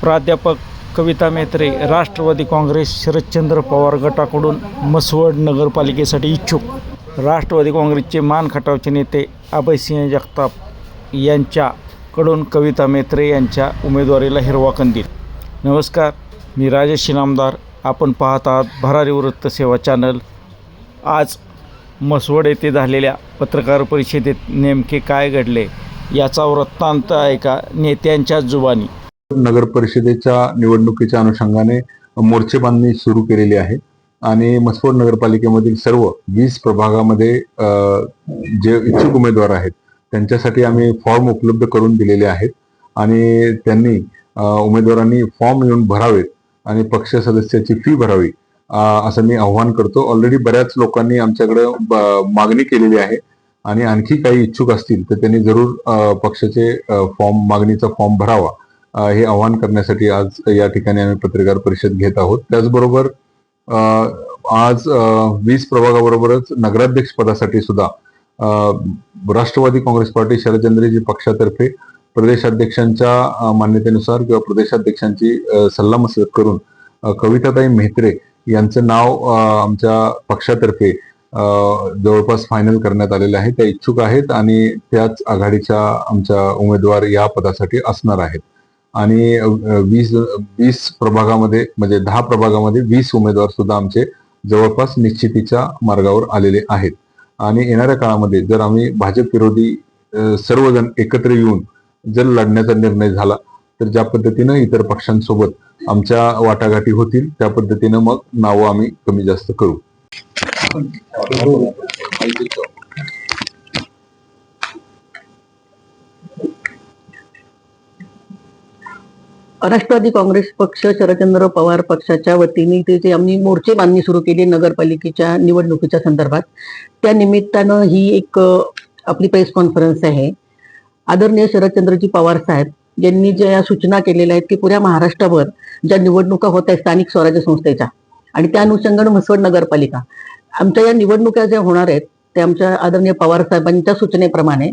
प्राध्यापक कविता मेत्रे राष्ट्रवादी काँग्रेस शरदचंद्र पवार गटाकडून मसवड नगरपालिकेसाठी इच्छुक. राष्ट्रवादी काँग्रेसचे मान खटावचे नेते अभयसिंह जगताप यांच्याकडून कविता मेत्रे यांच्या उमेदवारीला हिरवा कंदील. नमस्कार मी राजेश इनामदार. आपण पाहत आहात भरारी वृत्त सेवा चॅनल. आज मसवड येथे झालेल्या पत्रकार परिषदेत नेमके काय घडले याचा वृत्तांत ऐका नेत्यांच्या जुबानी. नगर परिषदेच्या निवडणुकीच्या अनुषंगाने मोर्चे बांधणी सुरू केलेली आहे. आणि मसफोड नगरपालिकेमधील सर्व वीस प्रभागामध्ये जे इच्छुक उमेदवार आहेत त्यांच्यासाठी आम्ही फॉर्म उपलब्ध करून दिलेले आहेत. आणि त्यांनी उमेदवारांनी फॉर्म येऊन भरावेत आणि पक्ष सदस्याची फी भरावी असं मी आव्हान करतो. ऑलरेडी बऱ्याच लोकांनी आमच्याकडे ब- मागणी केलेली आहे. आणि आणखी काही इच्छुक असतील तर त्यांनी जरूर पक्षाचे फॉर्म मागणीचा फॉर्म भरावा. हे आवाहन करण्यासाठी आज या ठिकाणी आम्ही पत्रकार परिषद घेत आहोत. त्याचबरोबर आज वीस प्रभागाबरोबरच नगराध्यक्ष पदासाठी सुद्धा राष्ट्रवादी काँग्रेस पार्टी शरदचंद्रजी पक्षातर्फे प्रदेशाध्यक्षांच्या मान्यतेनुसार किंवा प्रदेशाध्यक्षांची सल्लामसलत करून कविताताई मेहत्रे यांचं नाव आमच्या पक्षातर्फे जवळपास फायनल करण्यात आलेलं आहे. त्या इच्छुक आहेत आणि त्याच आघाडीच्या आमच्या उमेदवार या पदासाठी असणार आहेत. आणि वीस वीस प्रभागामध्ये म्हणजे दहा प्रभागामध्ये वीस उमेदवार सुद्धा आमचे जवळपास निश्चितीच्या मार्गावर आलेले आहेत. आणि येणाऱ्या काळामध्ये जर आम्ही भाजप विरोधी सर्वजण एकत्र येऊन जर लढण्याचा निर्णय झाला तर ज्या पद्धतीनं इतर पक्षांसोबत आमच्या वाटाघाटी होतील त्या पद्धतीनं मग नावं आम्ही कमी जास्त करू. राष्ट्रवादी काँग्रेस पक्ष शरदचंद्र पवार पक्षाच्या वतीने ते जे आम्ही मोर्चे बांधणी सुरू केली नगरपालिकेच्या निवडणुकीच्या संदर्भात त्या निमित्तानं ही एक आपली प्रेस कॉन्फरन्स आहे. आदरणीय शरदचंद्रजी पवार साहेब यांनी ज्या सूचना केलेल्या आहेत की पुऱ्या महाराष्ट्राभर ज्या निवडणुका होत आहेत स्थानिक स्वराज्य संस्थेच्या आणि त्या अनुषंगानं म्हसवड नगरपालिका आमच्या या निवडणुका ज्या होणार आहेत त्या आमच्या आदरणीय पवार साहेबांच्या सूचनेप्रमाणे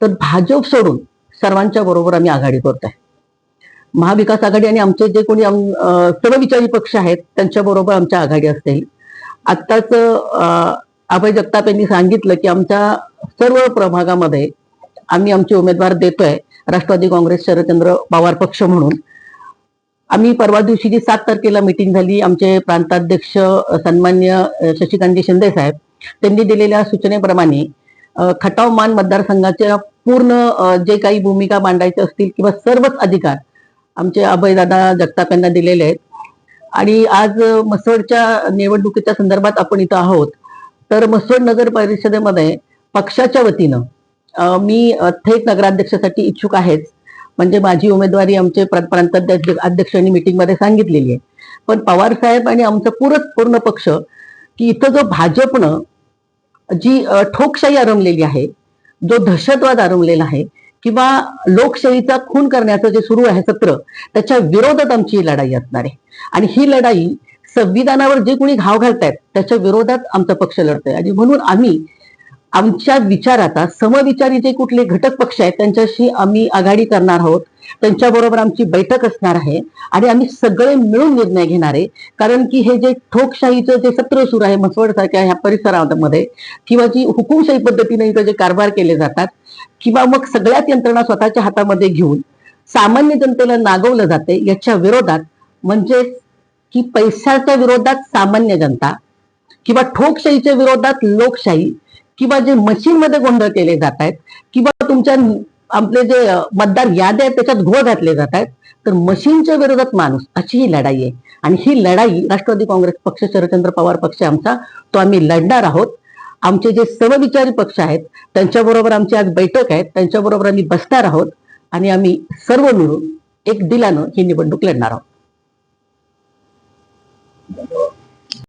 तर भाजप सोडून सर्वांच्या बरोबर आम्ही आघाडी करत आहे महाविकास आघाडी आणि आमचे जे कोणी सर्वविचारी पक्ष आहेत त्यांच्या बरोबर आमच्या आघाडी असतील आत्ताच अं, अभय जगताप यांनी सांगितलं की आमच्या सर्व प्रभागामध्ये आम्ही आमचे उमेदवार देतोय राष्ट्रवादी काँग्रेस शरदचंद्र पवार पक्ष म्हणून. आम्ही परवा दिवशी जी सात तारखेला मिटिंग झाली आमचे प्रांताध्यक्ष सन्मान्य अं, शशिकांतजी शिंदे साहेब त्यांनी दिलेल्या सूचनेप्रमाणे खटाव मान मतदारसंघाच्या पूर्ण जे काही भूमिका मांडायच्या असतील किंवा सर्वच अधिकार आमचे अभयदादा जगताप यांना दिलेले आहेत. आणि आज मसवडच्या निवडणुकीच्या संदर्भात आपण इथं आहोत. तर मसवड नगर परिषदेमध्ये पक्षाच्या वतीनं मी थेट नगराध्यक्षासाठी इच्छुक आहेच. म्हणजे माझी उमेदवारी आमचे प्र- प्रांताध्यक्ष अध्यक्षांनी मिटिंगमध्ये सांगितलेली आहे. पण पवार साहेब आणि आमचा पूरच पूर्ण पक्ष की इथं जो भाजपनं जी ठोकशाही आरंभलेली आहे जो दहशतवाद आरंभलेला आहे किंवा लोकशाहीचा खून करण्याचं जे सुरू आहे सत्र त्याच्या विरोधात आमची ही लढाई असणार आहे. आणि ही लढाई संविधानावर जे कोणी घाव घालतायत त्याच्या विरोधात आमचा पक्ष लढतोय. आणि म्हणून आम्ही आमच्या विचाराचा समविचारी जे कुठले घटक पक्ष आहेत त्यांच्याशी आम्ही आघाडी करणार आहोत त्यांच्याबरोबर आमची बैठक असणार आहे आणि आम्ही सगळे मिळून निर्णय घेणार आहे. कारण की हे जे ठोकशाहीचं जे सत्र सुरू आहे मसवड सारख्या ह्या परिसरामध्ये किंवा जी हुकुमशाही पद्धतीने इथं जे कारभार केले जातात किंवा मग सगळ्यात यंत्रणा स्वतःच्या हातामध्ये घेऊन सामान्य जनतेला नागवलं जाते याच्या विरोधात म्हणजे की पैशाच्या विरोधात सामान्य जनता किंवा ठोकशाहीच्या विरोधात लोकशाही किंवा जे मशीनमध्ये गोंधळ केले जात आहेत किंवा तुमच्या आपले जे मतदार याद्या आहेत त्याच्यात घोळ घातले जात आहेत तर मशीनच्या विरोधात माणूस अशी ही लढाई आहे. आणि ही लढाई राष्ट्रवादी काँग्रेस पक्ष शरदचंद्र पवार पक्ष आमचा तो आम्ही लढणार आहोत. आमचे जे समविचारी पक्ष आहेत त्यांच्याबरोबर आमची आज बैठक आहे त्यांच्याबरोबर आम्ही बसणार आहोत आणि आम्ही सर्व मिळून एक दिलानं ही निवडणूक लढणार आहोत.